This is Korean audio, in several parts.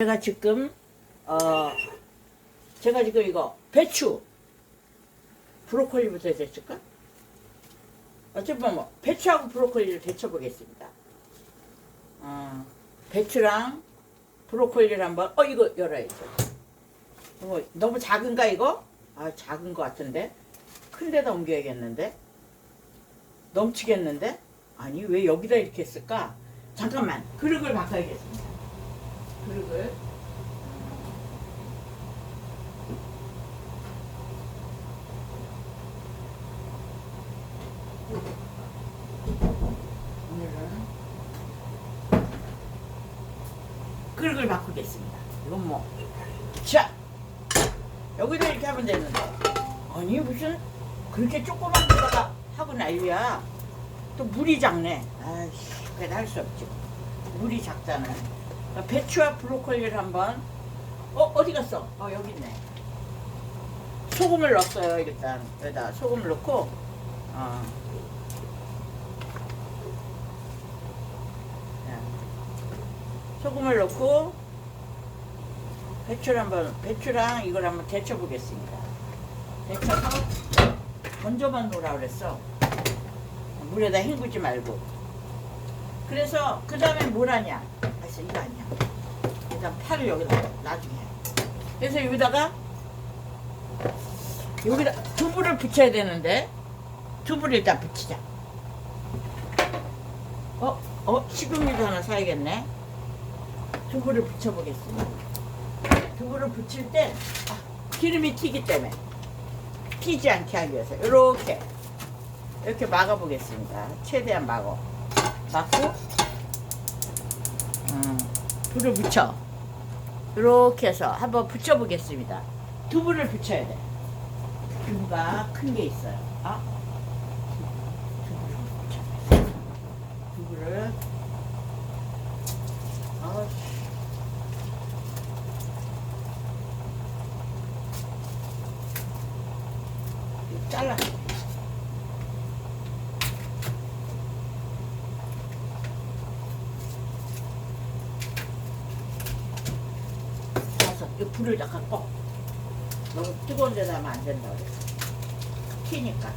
제가 지금 어 제가 지금 이거 배추 브로콜리부터 데칠까? 어쨌든 뭐 배추하고 브로콜리를 데쳐 보겠습니다. 어, 배추랑 브로콜리를 한번 어 이거 열어야죠. 어, 너무 작은가 이거? 아 작은 것 같은데 큰 데다 옮겨야겠는데 넘치겠는데 아니 왜 여기다 이렇게 했을까? 잠깐만 그릇을 바꿔야겠습니다. 그릇을 오늘은 그릇을 바꾸겠습니다. 이건 뭐, 자, 여기다 이렇게 하면 되는데, 아니 무슨 그렇게 조그만 데다가 하고 난리야. 또 물이 작네. 아이씨, 그래도 할 수 없지. 물이 작잖아. 배추와 브로콜리를 한번, 어, 어디 갔어? 어, 여기 있네. 소금을 넣었어요, 일단. 여기다 소금을 넣고, 어. 자, 소금을 넣고 배추를 한번 배추랑 이걸 한번 데쳐 보겠습니다. 데쳐서 건져만 놓으라 그랬어. 물에다 헹구지 말고. 그래서 그 다음에 뭘 하냐? 알았어 이거 아니야. 일단 파를 여기다 나중에. 그래서 여기다가 여기다 두부를 붙여야 되는데 두부를 일단 붙이자. 어? 어? 식용유도 하나 사야겠네. 두부를 붙여보겠습니다. 두부를 붙일 때 아, 기름이 튀기 때문에 튀지 않게 하기 위해서 이렇게 이렇게 막아보겠습니다. 최대한 막어. 막고 음, 불을 붙여. 이렇게 해서 한번 붙여보겠습니다. 두부를 붙여야 돼. 두부가 큰 게 있어요. 아? 두부를 붙여. 두부를 아우, 이거 잘라. 가서 이 불을 약간 꺼. 너무 뜨거운 데다 하면 안 된다 그랬어. 튀니까.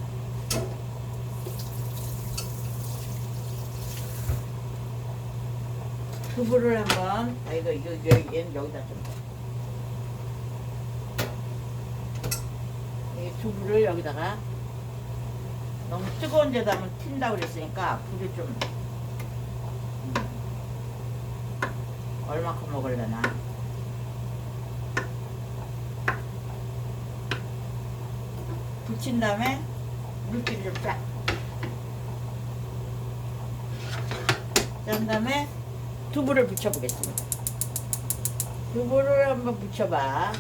두부를 이거 이거 얘는 여기다 좀 더. 이 두부를 여기다가 너무 뜨거운 데다 하면 튄다 그랬으니까 불을 좀 음, 얼마큼 먹으려나 붙인 다음에 물기를 쫙. 그런 다음에 두부를 붙여보겠습니다. 두부를 한번 붙여봐.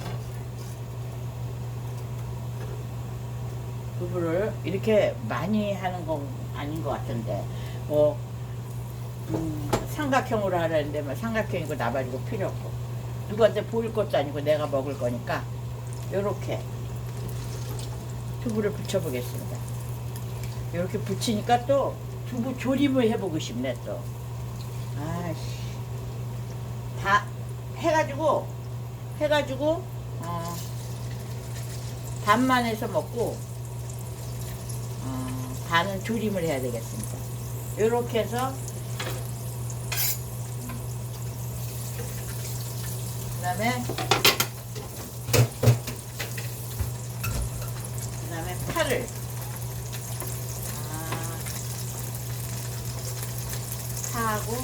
두부를 이렇게 많이 하는 건 아닌 것 같은데, 뭐, 음, 삼각형으로 하라는데, 뭐, 삼각형이고 나발이고 필요 없고, 누구한테 보일 것도 아니고 내가 먹을 거니까, 요렇게 두부를 붙여보겠습니다. 이렇게 붙이니까 또 두부 조림을 해보고 싶네 또. 아씨, 다 해가지고 해가지고 어, 반만 해서 먹고 어, 반은 조림을 해야 되겠습니다. 이렇게 해서 그다음에 그다음에 파를. 아, 파하고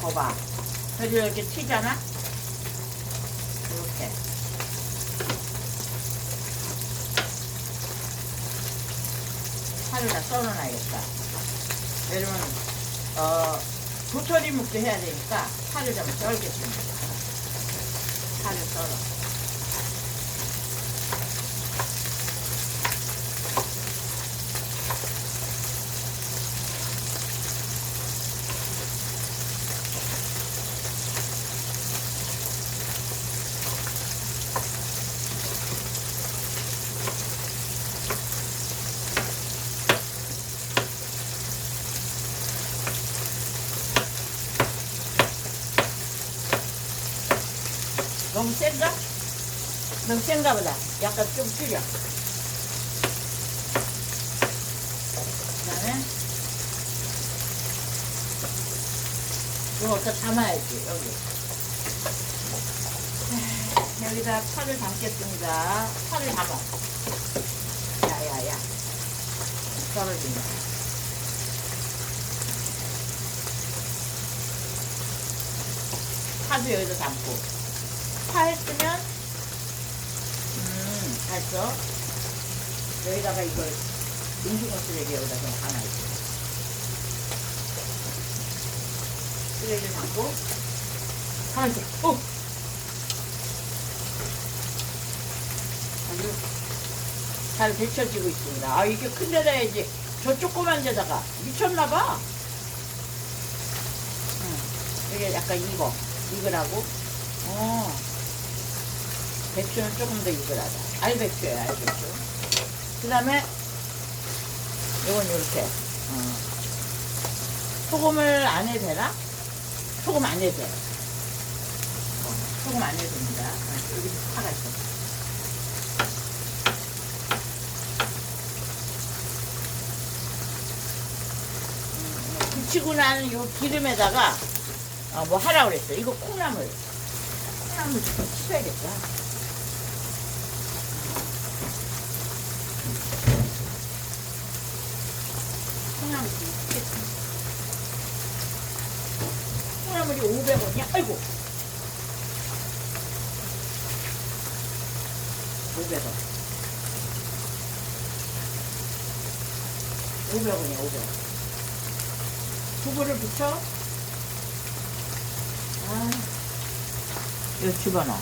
거봐. 그래서 이렇게 튀잖아 이렇게 파를 다 썰어놔야겠다. 왜냐면 어 도토리 묵도 해야 되니까 파를 좀 썰겠습니다. 파를 썰어 센가? 너무 센가 보다. 약간 좀 줄여. 그 다음에 이거 더 담아야지, 여기. 자, 여기다 파를 담겠습니다. 파를 담아. 야 야 야. 떨어진다. 파도 여기다 담고. 파 했으면, 음, 됐어. 여기다가 이걸 음식물 쓰레기 여기다 좀 담아야지. 쓰레기 담고, 가만히 있어. 어! 아주 잘 데쳐지고 있습니다. 아, 이게 큰 데다 해야지. 저 조그만 데다가. 미쳤나봐. 응. 이게 약간 익어. 익으라고. 어. 배추는 조금 더 익으라다. 알배추예요, 알배추. 그 다음에, 이건 이렇게. 어. 소금을 안 해도 되나? 소금 안 해도 돼. 어, 소금 안 해도 됩니다. 어, 여기 파가 있어. 붙이고 난 요 기름에다가 어, 뭐 하라고 그랬어. 이거 콩나물. 콩나물 좀 치워야겠다. 콩나물 좀 치겠다. 콩나물이 500원이야? 아이고. 500원. 500원이야, 500원. 두부를 붙여. 아, 이거 집어넣어.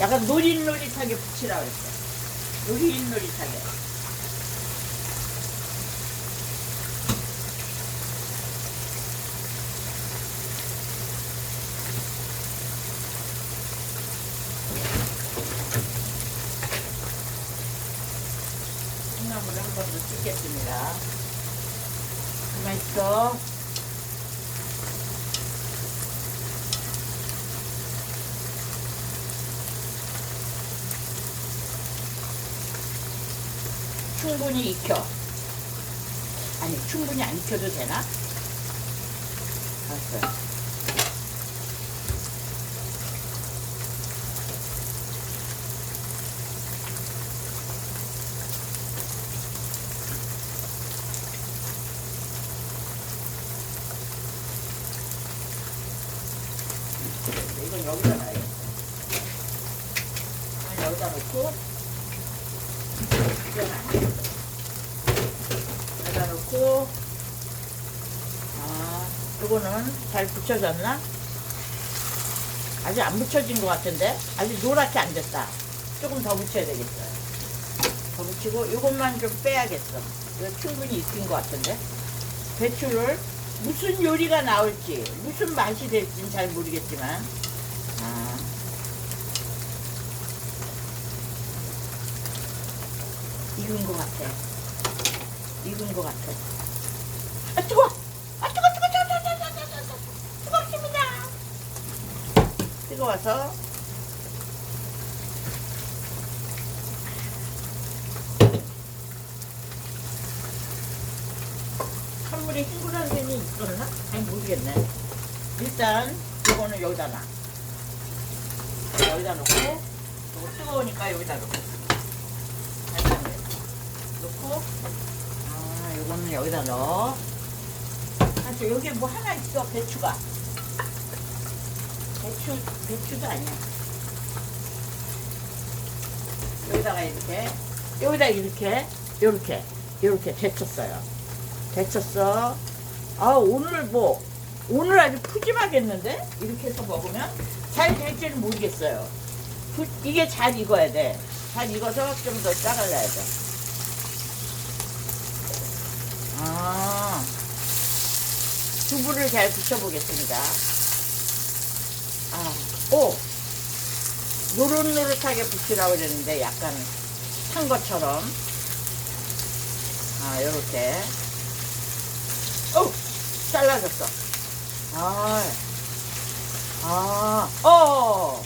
약간 노릿노릿하게 붙이라 그랬어. 노릿노릿하게. 콩나물을 한 번 더 찍겠습니다. 가만 있어. 충분히 익혀. 아니, 충분히 안 익혀도 되나? 알았어요. 이건 여기다 놔야겠다. 이건 여기다 놓고, 이건 안 돼. 여기다 놓고, 아, 요거는 잘 붙여졌나? 아직 안 붙여진 것 같은데? 아직 노랗게 안 됐다. 조금 더 붙여야 되겠어요. 더 붙이고, 이것만 좀 빼야겠어. 이거 충분히 익힌 것 같은데? 배추를 무슨 요리가 나올지, 무슨 맛이 될지는 잘 모르겠지만, 아. 익은 것 같아. 익은 것 같아. 아, 뜨거! 아, 뜨거, 뜨거, 뜨거, 뜨거, 뜨거, 뜨거, 뜨거, 뜨겁습니다. 뜨거워서. 찬물에 흰구란 셈이 있었나? 아니, 모르겠네. 일단, 이거는 여기다 놔. 여기다 놓고, 이거 뜨거우니까 여기다 놓고. 넣고, 아, 요거는 여기다 넣어. 아, 저 여기 뭐 하나 있어, 배추가. 배추, 배추도 아니야. 여기다가 이렇게, 여기다 이렇게, 요렇게, 요렇게 데쳤어요. 데쳤어. 아, 오늘 뭐, 오늘 아주 푸짐하겠는데? 이렇게 해서 먹으면 잘 될지는 모르겠어요. 부- 이게 잘 익어야 돼. 잘 익어서 좀더 잘라야 돼. 아, 두부를 잘 붙여보겠습니다. 아, 오! 노릇노릇하게 붙이라고 그랬는데 약간 탄 것처럼. 아, 요렇게. 오! 잘라졌어. 아, 아, 어.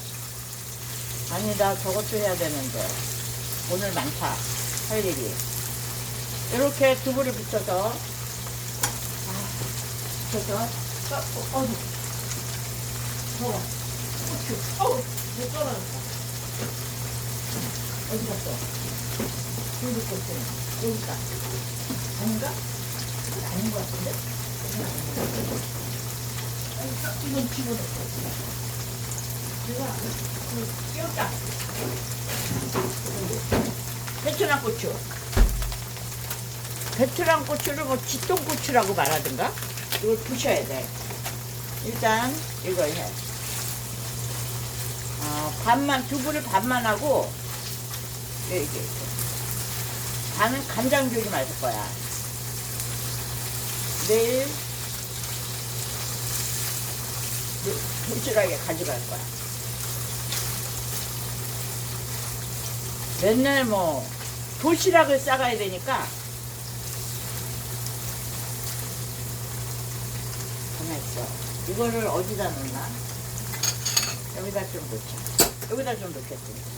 아니, 나 저것도 해야 되는데. 오늘 많다. 할 일이. 이렇게 두부를 붙여서, 아, 붙여서, 어, 어. 고추. 어디 갔어? 여기 고추. 여기 있다. 아닌가? 이건 아닌 것 같은데? 이건 아닌 것 같은데? 아니, 이건 집어넣고. 내가, 그, 끼웠다. 베트남 고추. 베트남 고추를 뭐 쥐똥고추라고 말하든가? 이걸 부셔야 돼. 일단 이걸 해. 어, 반만, 두부를 반만 하고, 이렇게, 이렇게. 반은 간장 조림 할 거야. 내일, 도시락에 가져갈 거야. 맨날 뭐, 도시락을 싸가야 되니까, 가만 있어. 이거를 어디다 놓나? 여기다 좀 놓자. 여기다 좀 놓겠습니다.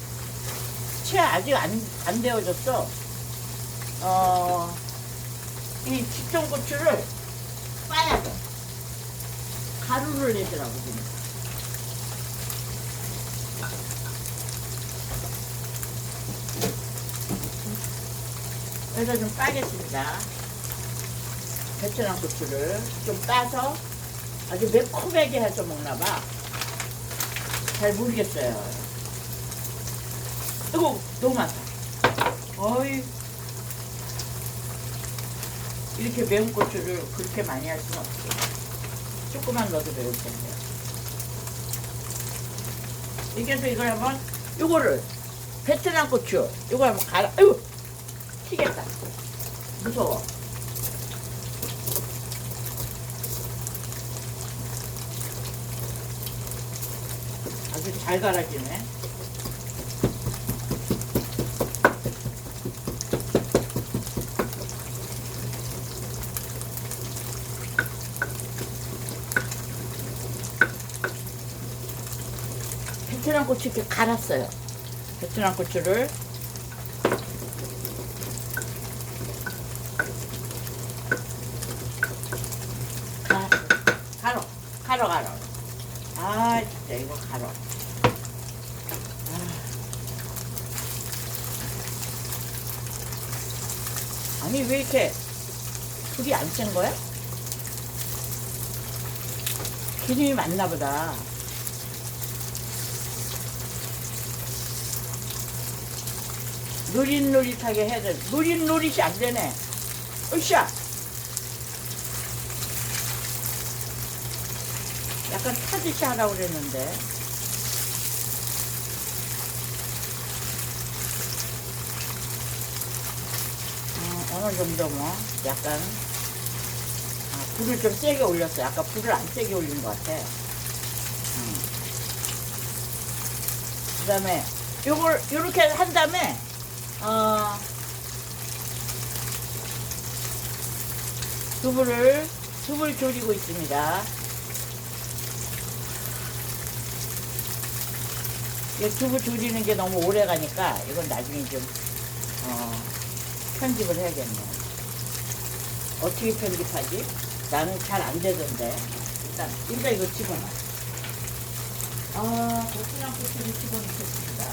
채 아직 안, 안 데워졌어. 어, 이 직전고추를 빠야 돼. 가루를 내더라고, 지금. 여기다 좀 빠겠습니다. 베트남 고추를 좀 따서 아주 매콤하게 해서 먹나봐. 잘 모르겠어요. 이거 너무 많다. 어이. 이렇게 매운 고추를 그렇게 많이 할 수는 없어. 조금만 넣어도 매울 텐데. 이렇게 해서 이걸 한번, 요거를, 베트남 고추, 요거 한번 갈아, 아유! 튀겠다. 무서워. 아주 잘 갈아지네. 베트남 고추 이렇게 갈았어요. 베트남 고추를 가- 가로, 가로, 가로. 아, 진짜 이거 가로. 아. 아니, 왜 이렇게 불이 안 센 거야? 기름이 많나 보다. 노릿노릿하게 해야 돼. 노릿노릿이 안 되네. 으쌰! 약간 타듯이 하라고 그랬는데. 어, 어느 정도 뭐, 약간, 아, 불을 좀 세게 올렸어요. 아까 불을 안 세게 올린 것 같아. 그 다음에, 요걸, 요렇게 한 다음에, 어, 두부를, 두부를 졸이고 있습니다. 이 두부 졸이는 게 너무 오래 가니까 이건 나중에 좀 어, 편집을 해야겠네. 어떻게 편집하지? 나는 잘 안 되던데. 일단 일단 이거 집어넣어. 아, 고추랑 고추를 집어넣겠습니다.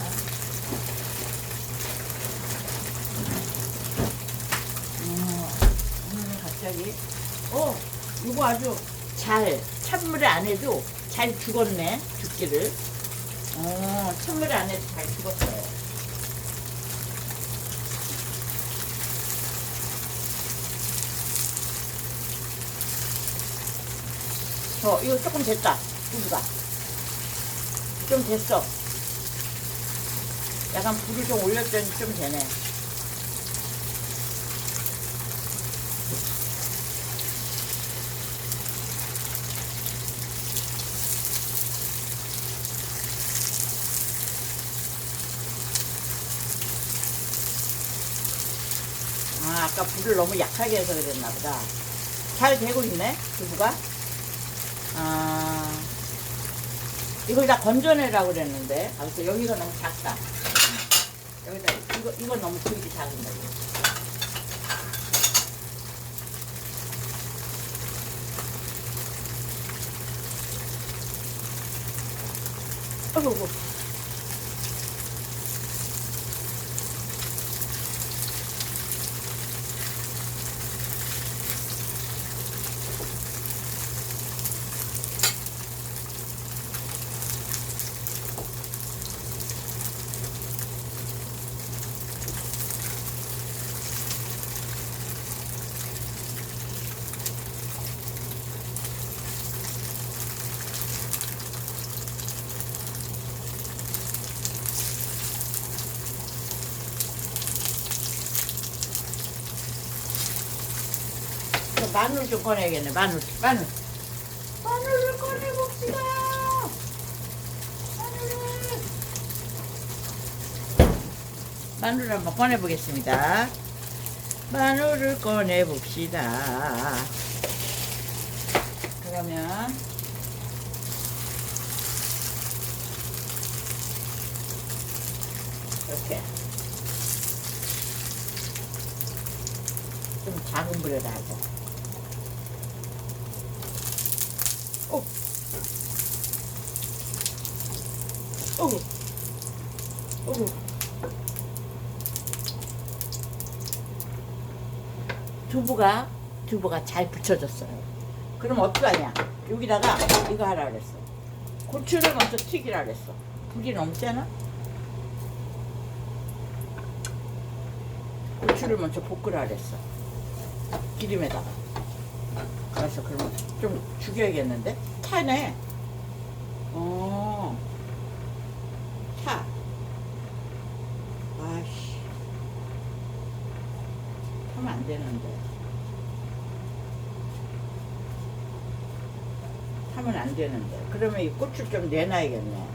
음, 오늘은 갑자기 어, 이거 아주 잘 찬물에 안 해도 잘 죽었네 죽기를. 어, 찬물에 안 해도 잘 죽었어요. 저, 이거 조금 됐다. 두부가. 좀 됐어. 약간 불을 좀 올렸더니 좀 되네. 아, 아까 불을 너무 약하게 해서 그랬나 보다. 잘 되고 있네, 두부가. 아, 이걸 다 건져내라고 그랬는데. 아, 그래서 여기가 너무 작다. 여기다, 이거, 이거 너무 작은다. 이거. 어이구, 마늘 좀 꺼내야겠네, 마늘, 마늘. 마늘을 꺼내 봅시다. 마늘을. 마늘을 한번 꺼내 보겠습니다. 마늘을 꺼내 봅시다. 그러면 이렇게 좀 작은 불에다 하자. 두부가 두부가 잘 붙여졌어요. 그럼 어떡하냐? 여기다가 이거 하라 그랬어. 고추를 먼저 튀기라 그랬어. 너무 세나? 고추를 먼저 볶으라 그랬어. 기름에다가. 그래서 그러면 좀 죽여야겠는데? 타네. 어. 타. 아씨. 타면 안 되는데. 타면 안 되는데. 그러면 이 고추 좀 내놔야겠네.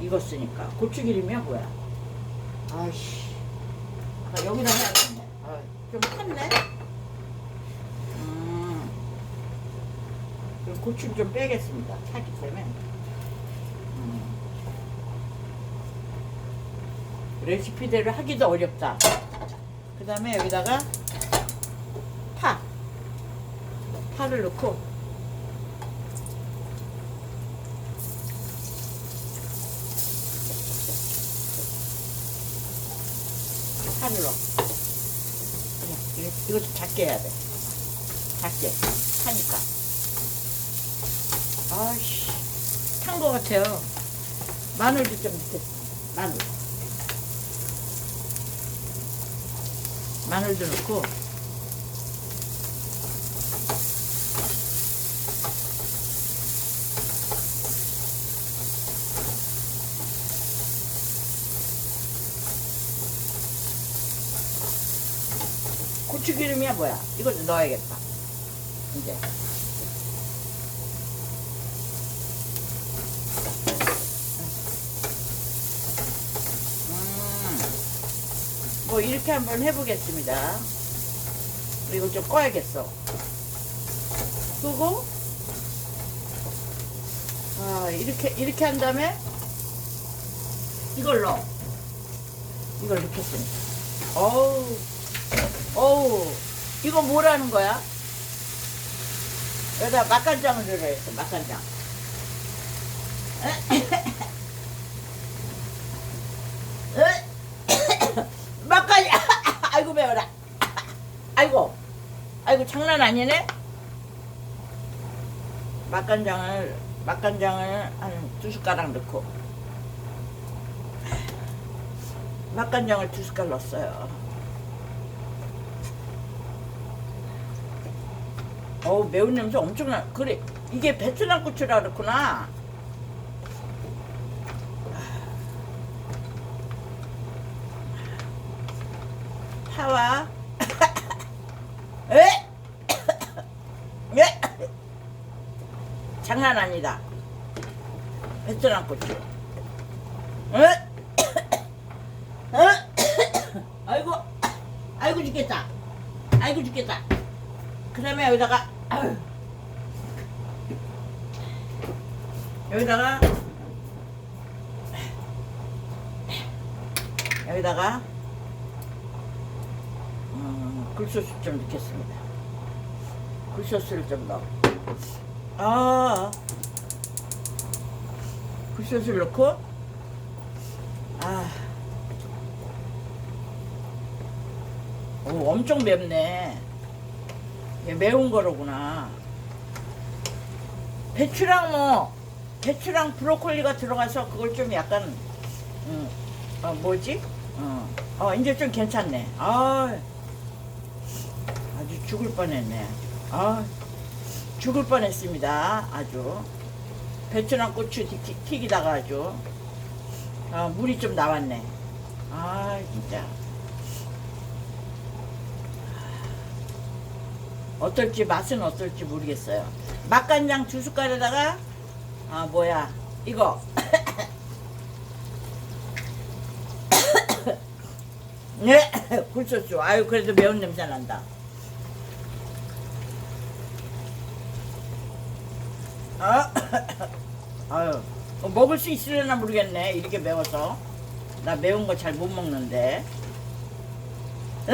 익었으니까. 고추 기름이야, 뭐야? 아씨. 아, 여기다 해야겠네. 아, 좀 탔네? 음. 그럼 고추를 좀 빼겠습니다. 타기 때문에. 음. 레시피대로 하기도 어렵다. 그 다음에 여기다가 파. 파를 넣고 파를 넣어. 그냥 이것도 작게 해야 돼. 작게. 하니까. 아이씨. 탄거 같아요. 마늘도 좀 밑에. 마늘. 마늘도 넣고. 고추기름이야 뭐야? 이것도 넣어야겠다. 이제. 이렇게 한번 해보겠습니다. 그리고 좀 꺼야겠어. 그리고 아 이렇게 이렇게 한 다음에 이걸 넣어. 이걸 넣겠습니다. 어우. 어우, 이거 뭐라는 거야? 여기다 맛간장을 맛간장. 맛간장! 아이고, 매워라. 아이고, 아이고, 장난 아니네? 맛간장을, 맛간장을 한 두 숟가락 넣고. 맛간장을 두 숟갈 넣었어요. 어우 매운 냄새 엄청나 그래 이게 베트남 고추라 그렇구나 파와 에? 에? 장난 아니다 베트남 고추 에? 에? 아이고 아이고 죽겠다 아이고 죽겠다 그 다음에 여기다가. 여기다가 여기다가 음, 굴소스 좀 넣겠습니다. 굴소스를 좀 넣어. 아, 굴소스를 넣고, 아, 오, 엄청 맵네. 이게 매운 거로구나. 배추랑 뭐, 배추랑 브로콜리가 들어가서 그걸 좀 약간, 음, 어, 뭐지? 어, 어, 이제 좀 괜찮네. 아, 아주 죽을 뻔했네. 아, 죽을 뻔했습니다. 아주. 배추랑 고추 튀기다가 아주. 아, 물이 좀 나왔네. 아, 진짜. 어떨지 맛은 어떨지 모르겠어요. 맛간장 두 숟갈에다가 아 뭐야 이거 네 굴소스 아유 그래도 매운 냄새 난다. 아 아유 어, 먹을 수 있으려나 모르겠네 이렇게 매워서 나 매운 거 잘 못 먹는데. 으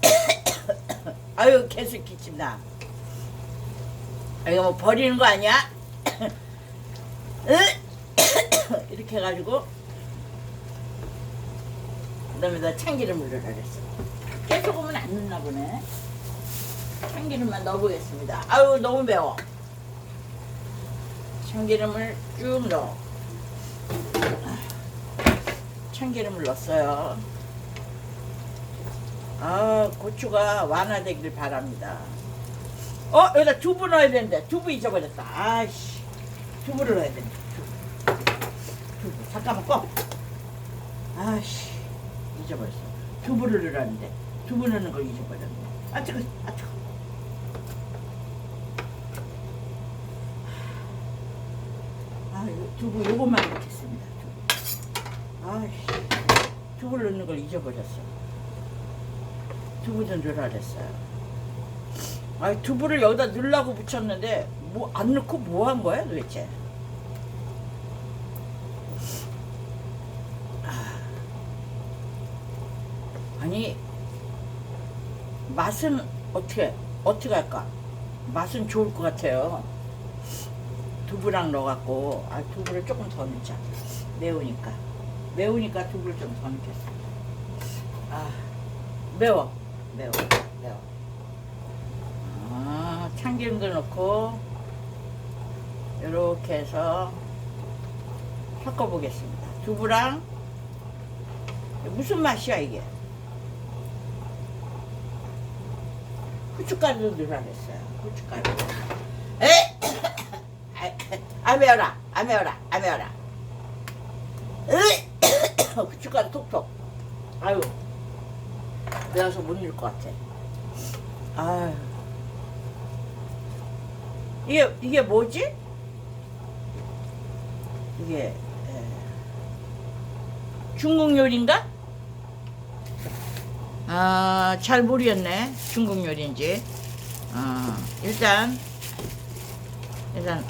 아유 계속 기침나. 아, 이거 뭐 버리는 거 아니야? 이렇게 해가지고 그 다음에다 참기름을 넣으라 그랬어. 깨소금은 안 넣나 보네. 참기름만 넣어보겠습니다. 아유 너무 매워. 참기름을 쭉 넣어. 참기름을 넣었어요. 아, 고추가 완화되길 바랍니다. 어, 여기다 두부 넣어야 되는데, 두부 잊어버렸다. 아이씨. 두부를 넣어야 되는데, 두부. 잠깐만 꺼. 아이씨. 잊어버렸어. 두부를 넣으라는데, 두부 넣는 걸 잊어버렸네. 아, 뜨거, 아, 뜨거. 아, 이거 두부 요것만 넣겠습니다. 두부. 아이씨. 두부를 넣는 걸 잊어버렸어. 두부 좀 넣으라 그랬어요. 아 두부를 여기다 넣으려고 붙였는데 뭐 안 넣고 뭐 한 거야 도대체? 아, 아니 맛은 어떻게 어떻게 할까? 맛은 좋을 것 같아요. 두부랑 넣어갖고 아 두부를 조금 더 넣자. 매우니까 매우니까 두부를 좀 더 넣겠어. 아 매워 매워 매워. 아, 참기름도 넣고 이렇게 해서 섞어보겠습니다. 두부랑 무슨 맛이야 이게? 후춧가루도 넣으라 그랬어요. 후춧가루. 에! 아, 아 매워라. 아 매워라. 아 매워라. 으! 후춧가루 톡톡. 아유. 매워서 못 넣을 것 같아. 아유. 이게 이게 뭐지? 이게 에, 중국 요리인가? 아, 잘 모르겠네. 중국 요리인지. 아, 일단 일단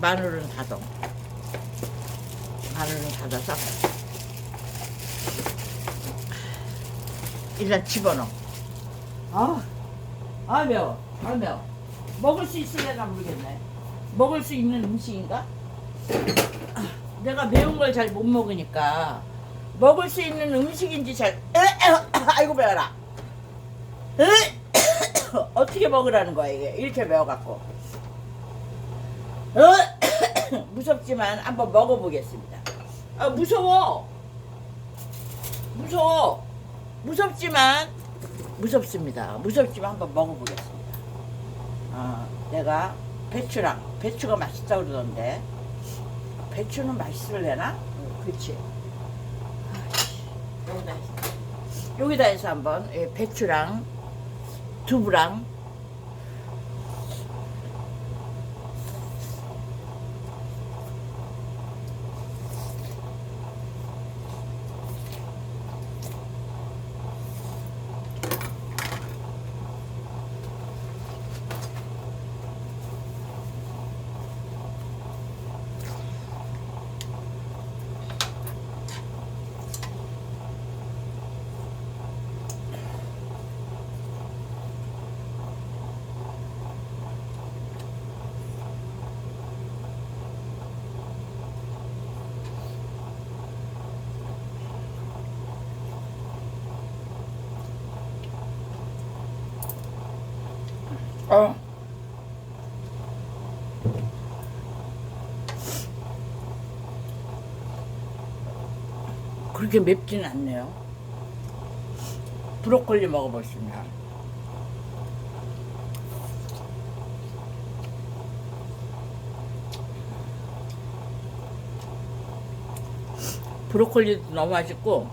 마늘은 닫어. 마늘은 닫아서 일단 집어넣어. 아, 아 매워. 아 매워. 먹을 수 있을래나 모르겠네. 먹을 수 있는 음식인가? 내가 매운 걸 잘 못 먹으니까 먹을 수 있는 음식인지 잘. 에, 에, 아이고 매워라. 에, 어떻게 먹으라는 거야 이게 이렇게 매워갖고. 에, 무섭지만 한번 먹어보겠습니다. 아 무서워. 무서워. 무섭지만 무섭습니다. 무섭지만 한번 먹어보겠습니다. 어, 내가 배추랑 배추가 맛있다 그러던데 배추는 맛있을래나? 어, 그렇지. 여기다 해서 여기다 해서 한번 예, 배추랑 두부랑 그렇게 맵진 않네요. 브로콜리 먹어보겠습니다. 브로콜리도 너무 맛있고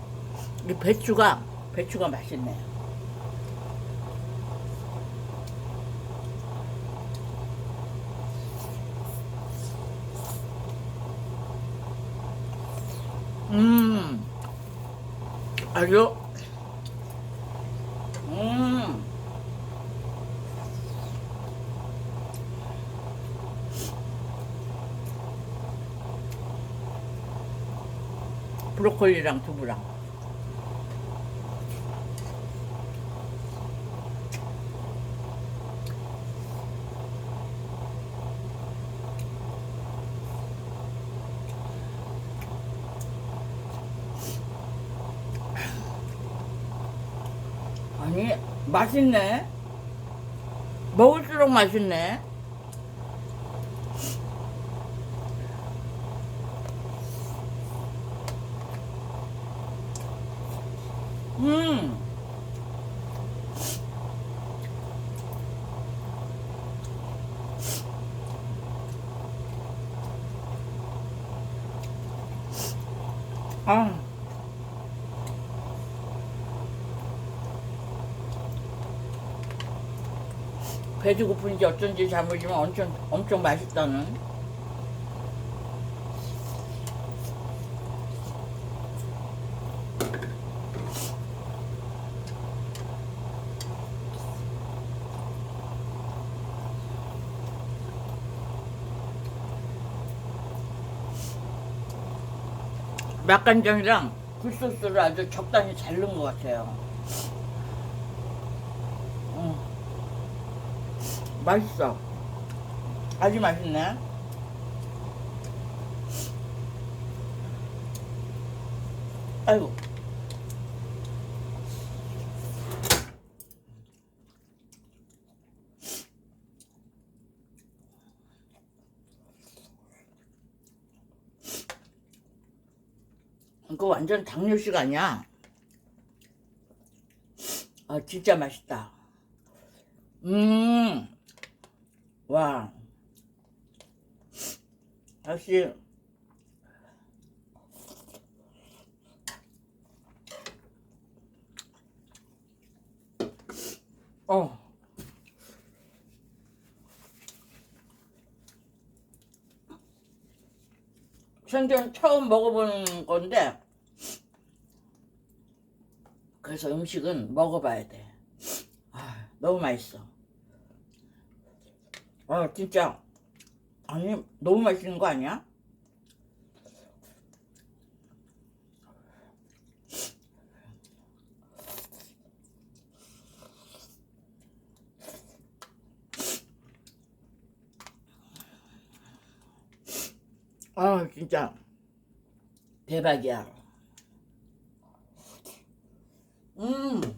이 배추가 배추가 맛있네요. 음, 아주, 음, 브로콜리랑 두부랑. 아니, 맛있네. 먹을수록 맛있네. 음. 아. 배도 고픈지 어쩐지 잘 모르지만 엄청 엄청 맛있다는. 맛간장이랑 굴소스를 아주 적당히 잘 넣은 것 같아요. 음. 맛있어. 아주 맛있네. 아이고. 이거 완전 당뇨식 아니야? 아, 진짜 맛있다. 음, 와. 역시, 어. 생전 처음 먹어보는 건데, 그래서 음식은 먹어봐야 돼. 아, 너무 맛있어. 아, 진짜. 아니, 너무 맛있는 거 아니야? 아, 진짜. 대박이야. 음.